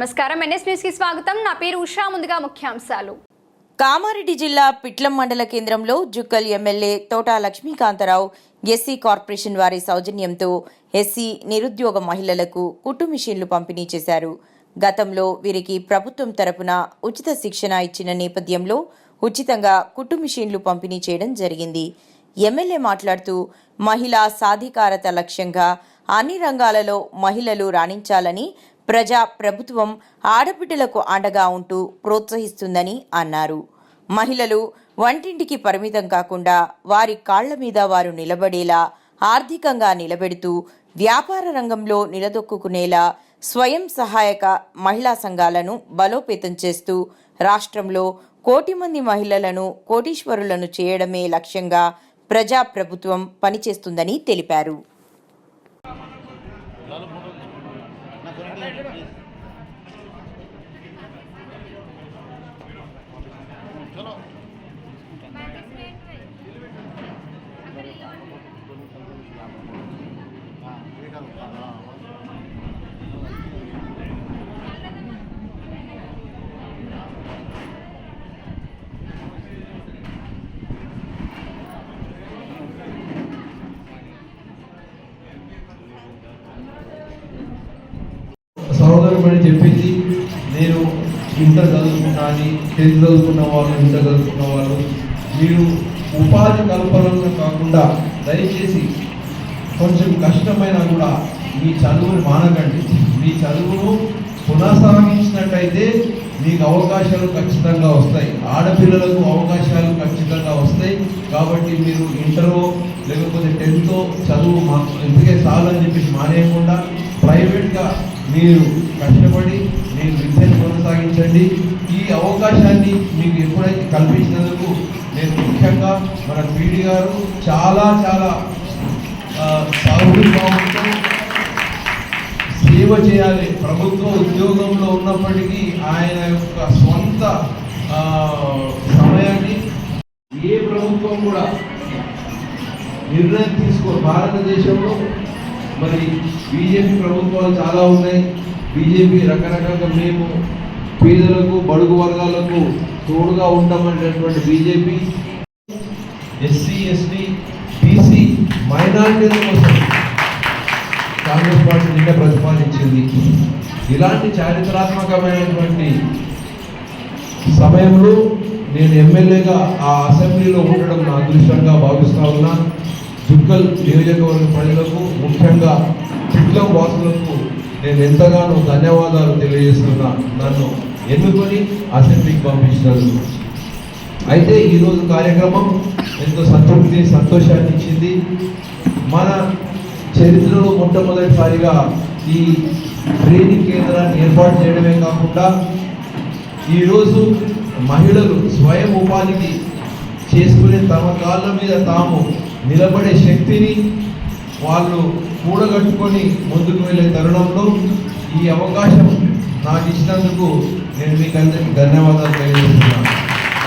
నమస్కారం. ఎన్ఎస్ న్యూస్కి స్వాగతం. నా పేరు ఉషా. ముందుగా ముఖ్యాంశాలు. కామారెడ్డి జిల్లా పిట్లం మండల కేంద్రంలో Jukkal MLA Thota Lakshmikantha Rao SC corporation వారి సౌజన్యంతో ఎస్సీ నిరుద్యోగ మహిళలకు కుట్టు మిషన్లు పంపిణీ చేశారు. గతంలో వీరికి ప్రభుత్వం తరపున ఉచిత శిక్షణ ఇచ్చిన నేపథ్యంలో ఉచితంగా కుట్టు మిషన్లు పంపిణీ చేయడం జరిగింది. ఎమ్మెల్యే మాట్లాడుతూ మహిళా సాధికారత లక్ష్యంగా అన్ని రంగాలలో మహిళలు రాణించాలని ప్రజా ప్రభుత్వం ఆడబిడ్డలకు అండగా ఉంటూ ప్రోత్సహిస్తుందని అన్నారు. మహిళలు వంటింటికి పరిమితం కాకుండా వారి కాళ్ళ మీద వారు నిలబడేలా ఆర్థికంగా నిలబెడుతూ వ్యాపార రంగంలో నిలదొక్కుకునేలా స్వయం సహాయక మహిళా సంఘాలను బలోపేతం చేస్తూ రాష్ట్రంలో కోటి మంది మహిళలను కోటీశ్వరులను చేయడమే లక్ష్యంగా ప్రజా ప్రభుత్వం పనిచేస్తుందని తెలిపారు. సహోదరుమని చెప్పింది నేను ఇంటర్ చదువుకున్నాను టెన్త్ చదువుకున్న వాళ్ళు ఇంటర్ చదువుకున్న వాళ్ళు మీరు ఉపాధి కల్పనలు కాకుండా దయచేసి కొంచెం కష్టమైనా కూడా మీ చదువుని మానకండి. మీ చదువును కొనసాగించినట్టయితే మీకు అవకాశాలు ఖచ్చితంగా వస్తాయి. ఆడపిల్లలకు అవకాశాలు ఖచ్చితంగా వస్తాయి. కాబట్టి మీరు ఇంటరో లేకపోతే టెన్తో చదువు మా ఇంతకే చాలని చెప్పేసి మానేయకుండా ప్రైవేట్గా మీరు కష్టపడి మీరు విద్యను కొనసాగించండి. ఈ అవకాశాన్ని మీకు ఎప్పుడైతే కల్పించినందుకు నేను ముఖ్యంగా మన పీడి గారు చాలా చాలా సాహృభావంతో సేవ చేయాలి. ప్రభుత్వ ఉద్యోగంలో ఉన్నప్పటికీ ఆయన యొక్క సొంత సమయాన్ని ఏ ప్రభుత్వం కూడా నిర్ణయం తీసుకో భారతదేశంలో మరి బీజేపీ ప్రభుత్వాలు చాలా ఉన్నాయి. బీజేపీ రకరకాలుగా మేము పేదలకు బడుగు వర్గాలకు తోడుగా ఉంటామనేటటువంటి బీజేపీ ఎస్సీ ఎస్టీ మైనారిటీల కోసం కాంగ్రెస్ పార్టీ నిన్న ప్రతిపాదించింది. ఇలాంటి చారిత్రాత్మకమైనటువంటి సమయంలో నేను ఎమ్మెల్యేగా ఆ అసెంబ్లీలో ఉండడం నా అదృష్టంగా భావిస్తా ఉన్నా. దుర్గల్ నియోజకవర్గ ప్రజలకు ముఖ్యంగా పిట్లం వాసులకు నేను ఎంతగానో ధన్యవాదాలు తెలియజేస్తున్నా. నన్ను ఎన్నుకొని అసెంబ్లీకి పంపించినందుకు. అయితే ఈరోజు కార్యక్రమం ఎంతో సంతృప్తి సంతోషాన్ని ఇచ్చింది. మన చరిత్రలో మొట్టమొదటిసారిగా ఈ ట్రైనింగ్ కేంద్రాన్ని ఏర్పాటు చేయడమే కాకుండా ఈరోజు మహిళలు స్వయం ఉపాధికి చేసుకునే తమ కాళ్ళ మీద తాము నిలబడే శక్తిని వాళ్ళు కూడగట్టుకొని ముందుకు వెళ్ళే తరుణంలో ఈ అవకాశం నాకు ఇచ్చినందుకు నేను మీకు అందరికీ ధన్యవాదాలు తెలియజేస్తున్నాను.